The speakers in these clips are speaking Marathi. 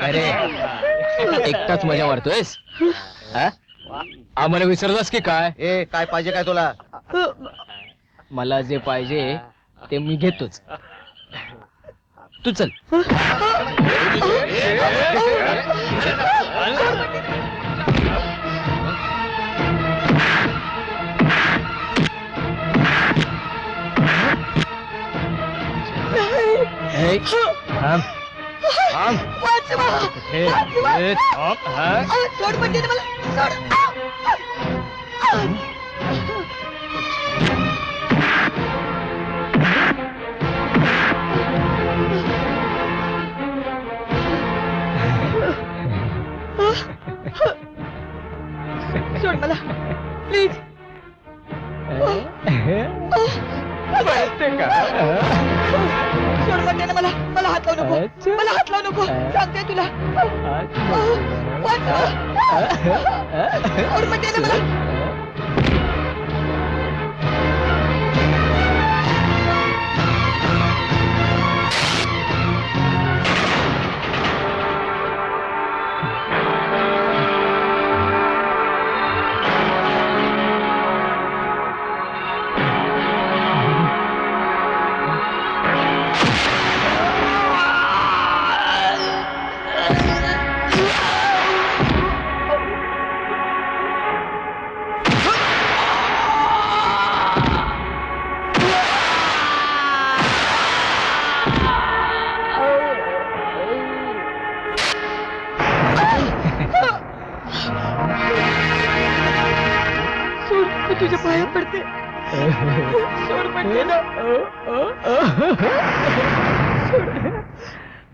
अरे एकटाच मजा मारतोयस आम्हाला विसरलास की काय? ए काय पाहिजे काय तुला? मला जे पाहिजे ते मी घेतोच तू चल हे, थांब. थांब. हे, हे, थांब, हा? सोड म्हणजे मला सोड सोड मला. प्लीज? सोड ना मला. मला हात लावू नको. मला हात लावू नको. सांगते तुला. सोड ना मला.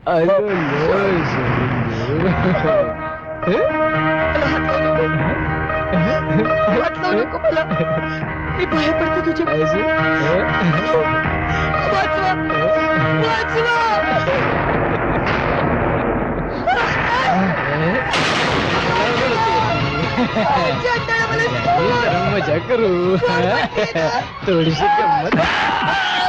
अरे लय सोडून दे. मला हात लावू नको हात लावू नको मला मी पाया पडते तुझ्या ऐसे? वाचवा वाचवा चंदन मला हे सोड. जरा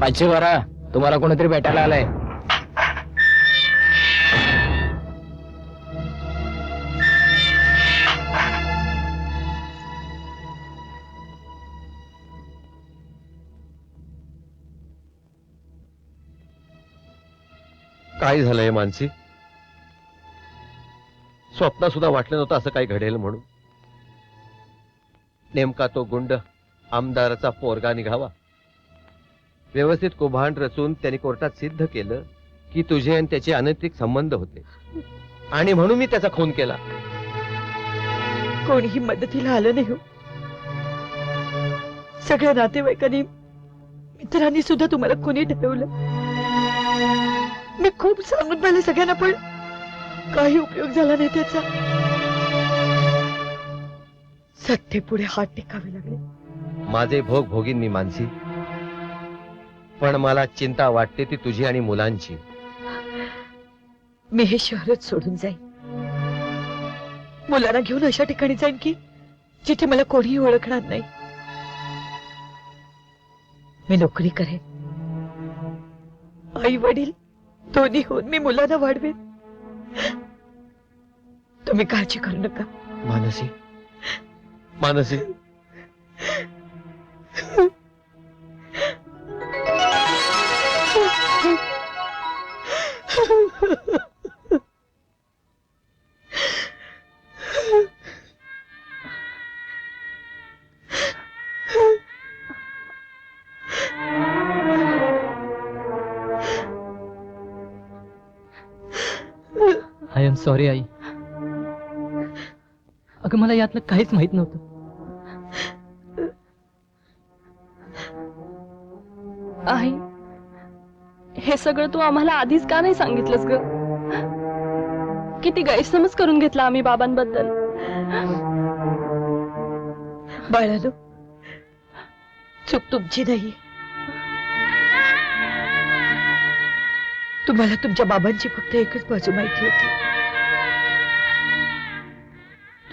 पाचशे बारा. तुम्हाला कोणीतरी भेटायला आलंय. काय झालंय मानसी? स्वप्न सुद्धा वाटलं नव्हतं असं काही घडेल म्हणून. नेमका तो गुंड आमदाराचा पोरगा निघावा. व्यवस्थित कुभांड रचून त्यांनी कोर्टात सिद्ध केलं की तुझे आणि त्याचे अनैतिक संबंध होते. आणि म्हणून मी त्याचा खून केला. कोणीही मदतीला आलं नाही हो. सगळ्या नातेवाईकांनी मित्रांनी सुद्धा तुम्हाला कोणी ठरवलं? मी खूप सांगून पाहिलं सगळ्यांना पण काही उपयोग झाला नाही त्याचा. सत्तेपुढे हात टेकावे लागले. माझे भोग भोगीन मी मानसी पण मला चिंता वाटते ती तुझी आणि मुलांची. मी हे शहरच सोडून जाईन. मुलांना घेऊन अशा ठिकाणी जाईन की जिथे मला कोणीही ओळखणार नाही. मी नोकरी करेन. आई वडील दोन्ही होऊन मी मुलांना वाढवेन. तुम्ही काळजी करू नका. Mansi Mansi. I am sorry आई. अगं मला यातलं काहीच माहीत नव्हतं. सगळं तू आम्हाला आधीच का नाही सांगितलंस ग? किती गैरसमज करून घेतला आम्ही बाबांबद्दल. बाळालो चूक तुमची नाही. तुम्हाला तुमच्या बाबांची फक्त एकच बाजू माहिती होती.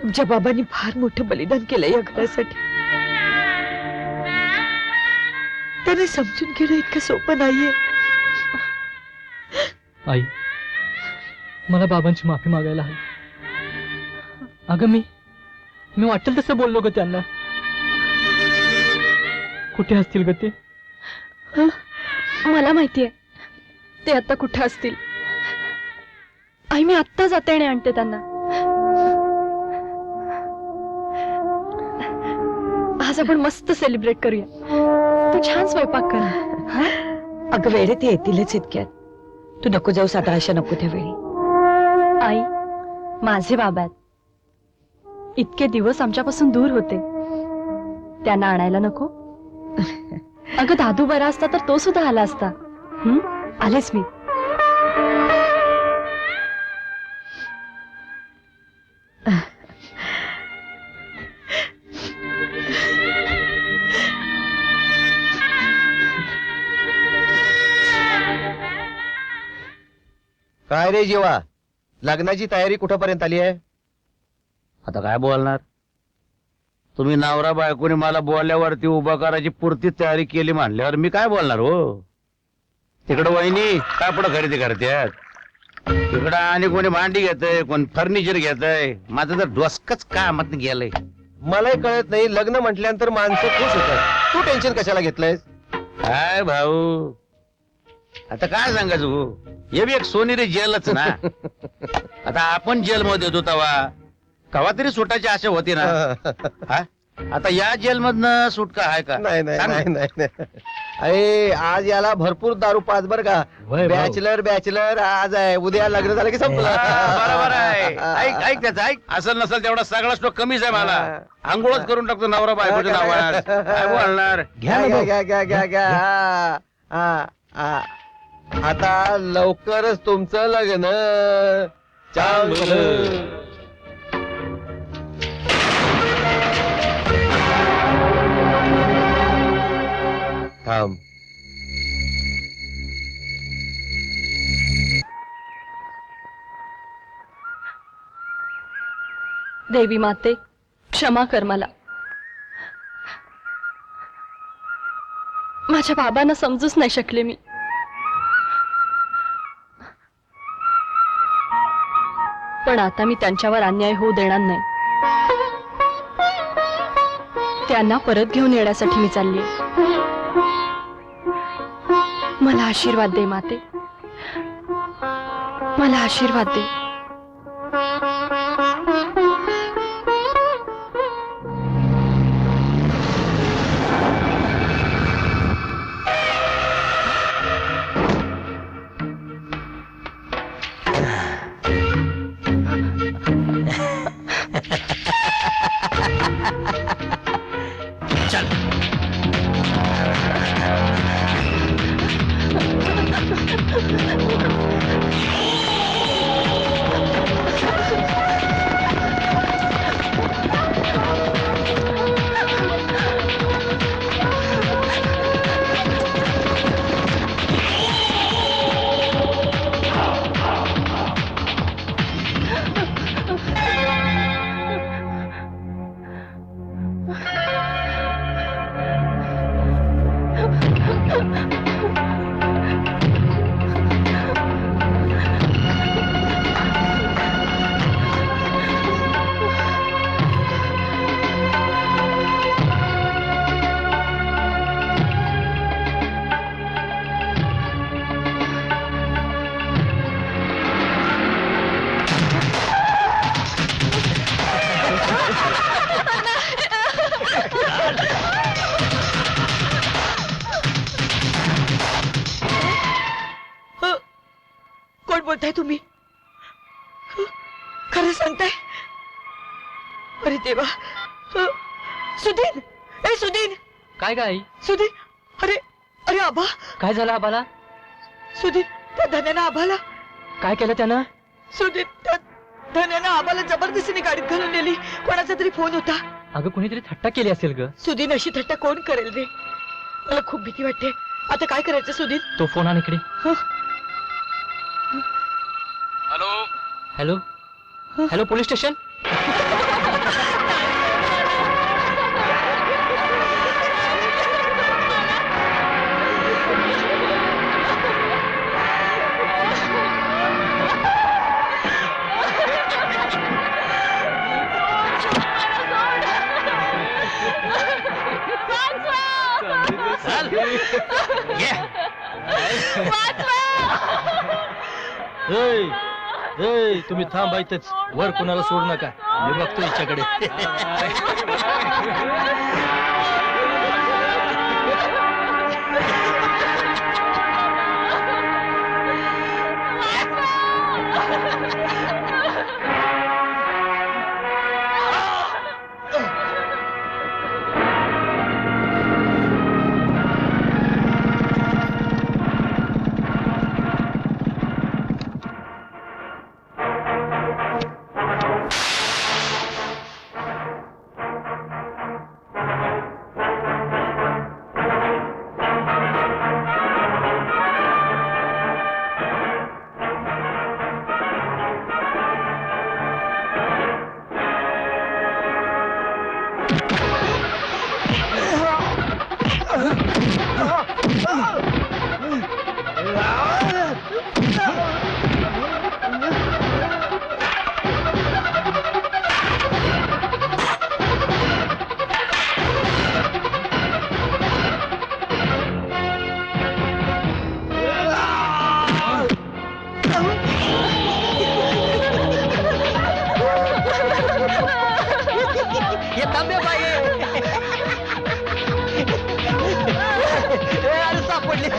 तुमच्या बाबांनी फार मोठं बलिदान केलं या घरासाठी. त्यांना समजून घेणं इतकं सोपं नाहीये. आई मला बाबांची माफी मागायला हवी. अगं मी मी वाटेल तसं बोललो ग त्यांना. कुठे असतील ग ते? मला माहितीये ते आता कुठे असतील. आई मी आत्ता जाते आणि आणते त्यांना. आज आपण मस्त सेलिब्रेट करूया. तू छान स्वयंपाक कर. अगं वेळे ते येतीलच इतक्यात. तू नको जाऊ साता अशा नको त्यावेळी आई माझे बाबा आहेत इतके दिवस आमच्यापासून दूर होते. त्यांना आणायला नको. अगं दादू बरा असता तर तो सुद्धा आला असता. हं? आलेच मी. काय रे जीवा? लग्नाची तयारी कुठपर्यंत आली आहे? आता काय बोलणार? तुम्ही नवरा बायकोने मला बोलल्यावरती उभा करायची पुरती तयारी केली म्हणल्यावर मी काय बोलणार हो? तिकडं वहिनी काय पुढं खरेदी करतात? तिकडं आणि कोणी भांडी घेतय कोण फर्निचर घेतय? माझं तर डोसकच कामात गेलंय. मलाही कळत नाही लग्न म्हटल्यानंतर माणसं खुश होतात. तू टेन्शन कशाला घेतलंयस? काय भाऊ? आता काय सांगायचं भाऊ हे बी एक सोनेरी जेलच ना. आता आपण जेलमध्ये होतो तेव्हा कवा तरी सुटायची आशा होती ना. हा? आता या जेल मधनं सुटका आहे का? नाही नाही सांग ना. नाही नाही नाही. अरे आज याला भरपूर दारू पाच बर का. वय भाऊ. बॅचलर बॅचलर आज आहे. उद्या लग्न झालं की संपलं. हा, बरोबर आहे. ऐक ऐक त्याचं ऐक. असेल नसेल तेवढा सगळा स्टॉक कमीच आहे मला. आंघोळच करून टाकतो नवरा बायकोच्या नावानं. काय बोलणार? घ्या घ्या घ्या घ्या घ्या घ्या. हा, हा, हा. आता लवकरच तुमचं लग्न. चांगलं थांब. देवी माते क्षमा कर मला. माझ्या बाबांना समजूच नाही शकले मी. पण आता मी त्यांच्यावर अन्याय होऊ देणार नाही. त्यांना परत घेऊन येण्यासाठी मी चालली मला आशीर्वाद दे माते. मला आशीर्वाद दे. Ha ha ha! बोलताय तुम्ही? खरं सांगताय? अरे देवा. सुधीन ए सुधीन काय काय सुधीर! अरे अरे आबा काय झालं आबाला सुधीर त्या धन्यानं आबाला काय केलं त्यानं? सुधीर त्या धन्यानं आबाला जबरदस्तीने गाडीत घालून नेली. कोणाचा तरी फोन होता. अगं कोणीतरी थट्टा केली असेल ग. सुधीन अशी थट्टा कोण करेल रे? मला खूप भीती वाटते. आता काय करायचं सुधीन तो फोन आण इकडे. Hello hello police station Yeah. What's up? Hey. तुम्ही थांबा इथंच वर कुणाला सोडू नका. मी बघतो हिच्याकडे. Tá aí? apanhando. Olha o sapo ali.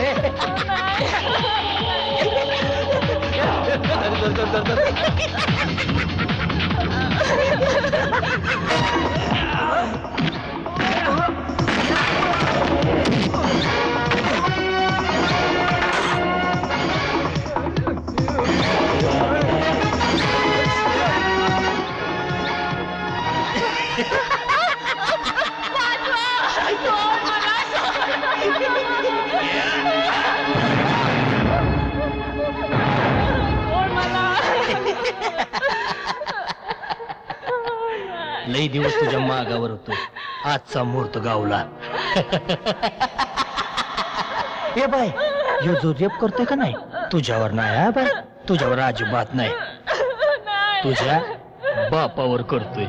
लई दिवस तुझ्या मागावर होतो. आजचा मुहूर्त गावला. ए बाय यो जो रेप करतोय का नाही? तुझ्यावर नाही हा बाय तुझ्यावर अजिबात नाही. तुझ्या बापावर करतोय.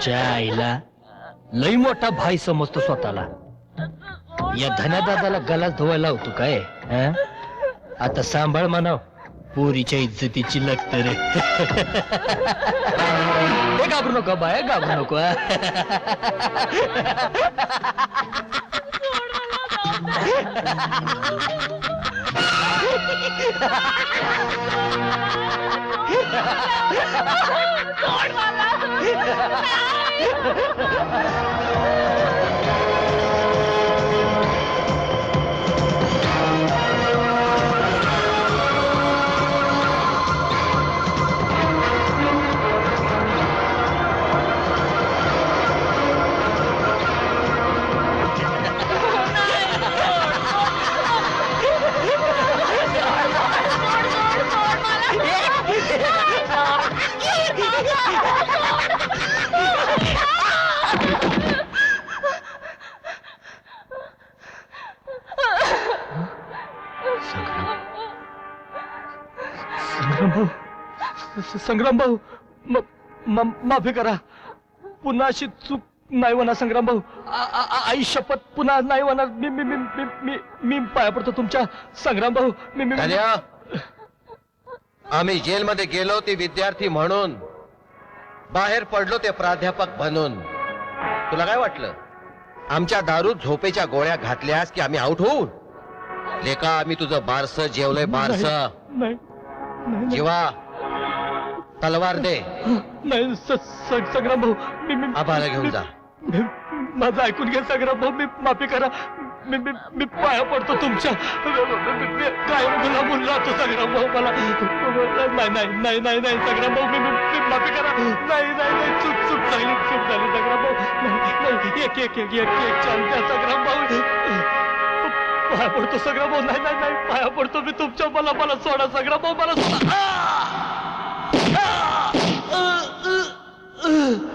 च्या आईला लई मोठा भाई समजतो स्वतःला. या धन्या दादाला गलास धुवायला होतो काय? आता सांभाळ म्हणाव. पोरीच्या इज्जतीची लागत रे ए, घाबरू नको बाय घाबरू नको हा. संग्राम संग्राम भाऊ माफी करा. पुन्हा अशी चूक नाही होणार संग्राम भाऊ. आई शपथ पुन्हा नाही होणार. मी मी मी मी मी मी पाया पडतो तुमच्या. संग्राम भाऊ मी मी आम्ही जेलमध्ये गेलो ते विद्यार्थी म्हणून. बाहेर पडलो ते प्राध्यापक बनून. तुला काय वाटलं? आमच्या दारूत झोपेच्या गोळ्या घातल्यास की आम्ही आउट होऊ? लेका आम्ही तुझं बारस जेवलंय बारस. जेव्हा तलवार दे. नाही स- स- संग्राम भाऊ मी मी- आबाला घेऊन जा. मी- माझं ऐकून घ्या संग्राम भाऊ मी माफी करा. मी मी मी पाया पडतो तुमच्या. कायम गुलाबून राहतो संग्राम भाऊ मला. नाही नाही नाही नाही नाही संग्राम भाऊ मी मी मी माफी करा. नाही नाही नाही चूक चूक झाली चूक झाली संग्राम भाऊ. नाही नाही एक एक एक एक एक चाल द्या संग्राम भाऊ. पाया पडतो संग्राम भाऊ. नाही नाही नाही पाया पडतो मी तुमच्या. मला मला सोडा संग्राम भाऊ मला सोडा. आबा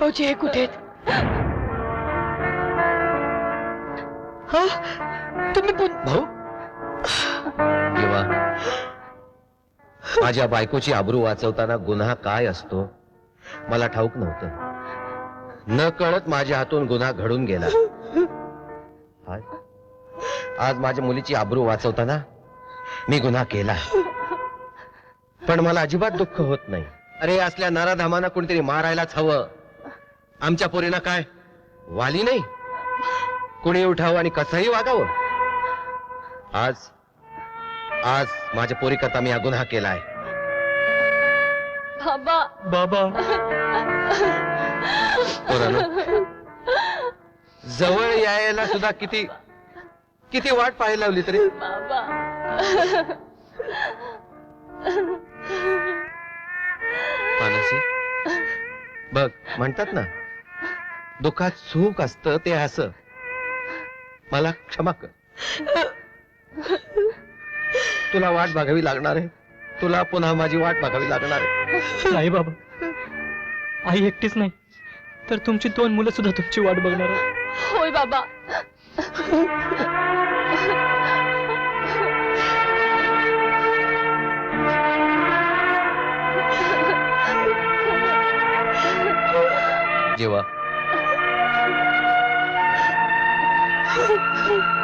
भाऊजी हे कुठे तुम्ही भाऊ? देवा. माझ्या बायकोची आबरू वाचवताना गुन्हा काय असतो? मला ठाऊक नव्हतं. न कळत माझ्या हातून गुन्हा घडून गेला. आज आज माझ्या मुलीची आबरू वाचवताना मी गुन्हा केला. पण मला अजिबात दुःख होत नाही. अरे असल्या नाराधामांना कोणीतरी मारायलाच हवं. आमच्या पोरीना काय? वाली नाही? कुणी उठावं आणि कसंही वागावं? आज आज माझ्या पोरी करता मी हा गुन्हा केलाय बाबा. बाबा. पोरांनो, जवळ यायला सुद्धा किती किती वाट पाहायला लावली तरी? बाबा. मानसी बघ म्हणतात ना दुःखात सुख असतं ते असं. मला क्षमा कर. तुला वाट बघावी लागणार आहे. तुला पुन्हा माझी वाट बघावी लागणार आहे. नाही बाबा. आई एकटीच नाही. तर तुमची दोन मुलं सुद्धा तुमची वाट बघणार आहेत. होय बाबा. जेव्हा Oh,